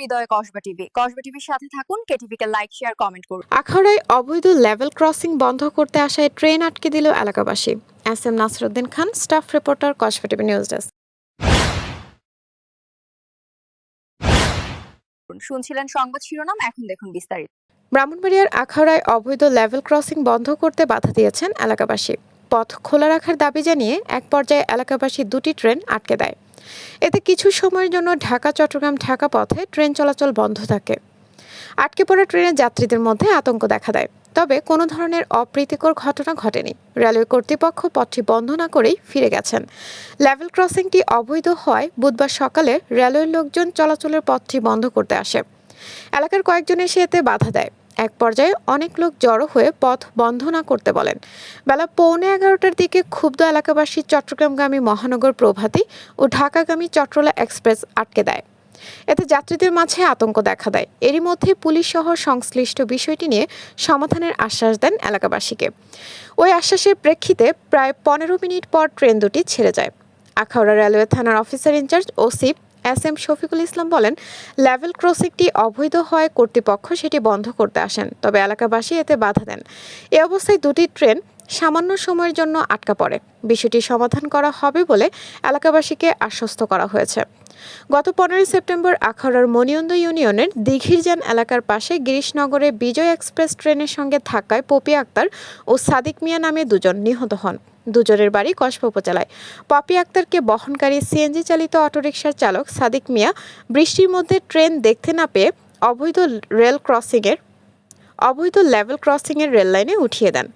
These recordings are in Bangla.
হৃদয়ে কসবা টিভি। কসবা টিভির সাথে থাকুন কেটিভি কে লাইক শেয়ার কমেন্ট করুন। আখাউড়ায় অবৈধ লেভেল ক্রসিং বন্ধ করতে আসায় ট্রেন আটকে দিল এলাকাবাসী। S M Nasruddin Khan staff reporter Kasba TV news desk শুনছিলেন সংবাদ শিরোনাম এখন দেখুন বিস্তারিত। ব্রাহ্মণবাড়িয়ার আখাউড়ায় অবৈধ লেভেল ক্রসিং বন্ধ করতে বাধা দিয়েছেন এলাকাবাসী। পথ খোলা রাখার দাবি জানিয়ে এক পর্যায়ে এলাকাবাসী দুটি ট্রেন আটকে দেয়। এতে কিছু সময়ের জন্য ঢাকা, চট্টগ্রাম ঢাকা পথে ট্রেন চলাচল বন্ধ থাকে। আটকে পড়া ট্রেনের যাত্রীদের মধ্যে আতঙ্ক দেখা দেয়। তবে কোনো ধরনের অপ্রীতিকর ঘটনা ঘটেনি। রেলওয়ে কর্তৃপক্ষ পথটি বন্ধ না করেই ফিরে গেছেন। লেভেল ক্রসিংটি অবৈধ হওয়ায় বুধবার সকালে রেলওয়ের লোকজন চলাচলের পথটি বন্ধ করতে আসে। এলাকার কয়েকজন এসে এতে বাধা দেয়। এক পর্যায়ে অনেক লোক জড়ো হয়ে পথ বন্ধ না করতে বলেন। বেলা পৌনে এগারোটার দিকে ক্ষুব্ধ এলাকাবাসী চট্টগ্রামগামী মহানগর প্রভাতী ও ঢাকাগামী চট্টলা এক্সপ্রেস আটকে দেয়। এতে যাত্রীদের মাঝে আতঙ্ক দেখা দেয়। এরই মধ্যে পুলিশ সহ সংশ্লিষ্ট বিষয়টি নিয়ে সমাধানের আশ্বাস দেন এলাকাবাসীকে। ওই আশ্বাসের প্রেক্ষিতে প্রায় পনেরো মিনিট পর ট্রেন দুটি ছেড়ে যায়। আখাউড়া রেলওয়ে থানার officer in charge OC S M Shafiqul Islam বলেন, লেভেল ক্রসিংটি অবৈধ হওয়ায় কর্তৃপক্ষ সেটি বন্ধ করতে আসেন, তবে এলাকাবাসী এতে বাধা দেন। এ অবস্থায় দুটি ট্রেন সামান্য সময়ের জন্য আটকা পড়ে। বিষয়টি সমাধান করা হবে বলে এলাকাবাসীকে আশ্বস্ত করা হয়েছে। গত পনেরোই সেপ্টেম্বর আখাউড়ার মনিয়ন্দ ইউনিয়নের দিঘিরজান এলাকার পাশে গিরিশনগরে বিজয় এক্সপ্রেস ট্রেনের সঙ্গে ধাক্কায় পপি আক্তার ও সাদিক মিয়া নামে দুজন নিহত হন। দুজনের বাড়ি কসবা উপজেলায় পপি আক্তারকে বহনকারী সিএনজি চালিত অটোরিকশার চালক সাদিক মিয়া বৃষ্টির মধ্যে ট্রেন দেখতে না পেয়ে অবৈধ রেল ক্রসিংয়ের অবৈধ লেভেল ক্রসিংয়ের রেল লাইনে উঠিয়ে দেন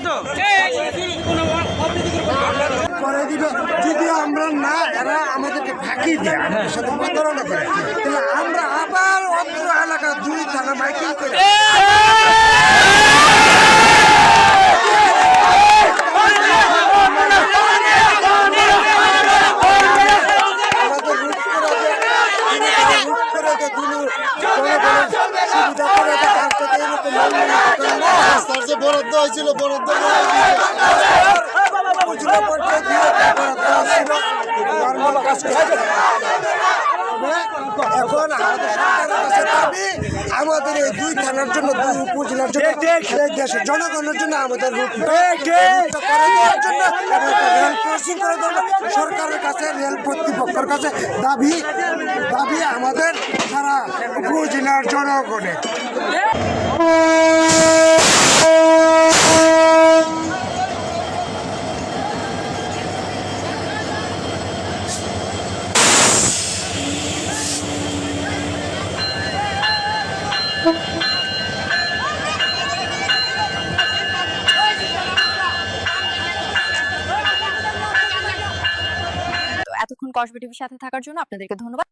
তো। করে দিবে। যদি আমরা না এরা আমাদেরকে ফাঁকি দেয় আমাদের সাথে প্রতারণা করে। তাহলে আমরা আবার অত্র এলাকা দুই থানা মাইকিং করে। আমাদের রুট করে দে- রুট করে দে দিলু, জনগণের সুবিধা করে দে, কাজটা তো এরকম। রাস্তার যে বরাদ্দ হয়েছিল হয়ে করতে এখন আমাদের সরকারের কাছে দাবি আমাদের এই দুই থানার জন্য দুই উপজেলার জন্য দেশের জনগণের জন্য আমাদের সরকারের কাছে রেল কর্তৃপক্ষের কাছে দাবি দাবি আমাদের সারা উপজেলার জনগণের। এতক্ষণ কসবা টিভির সাথে থাকার জন্য আপনাদেরকে ধন্যবাদ।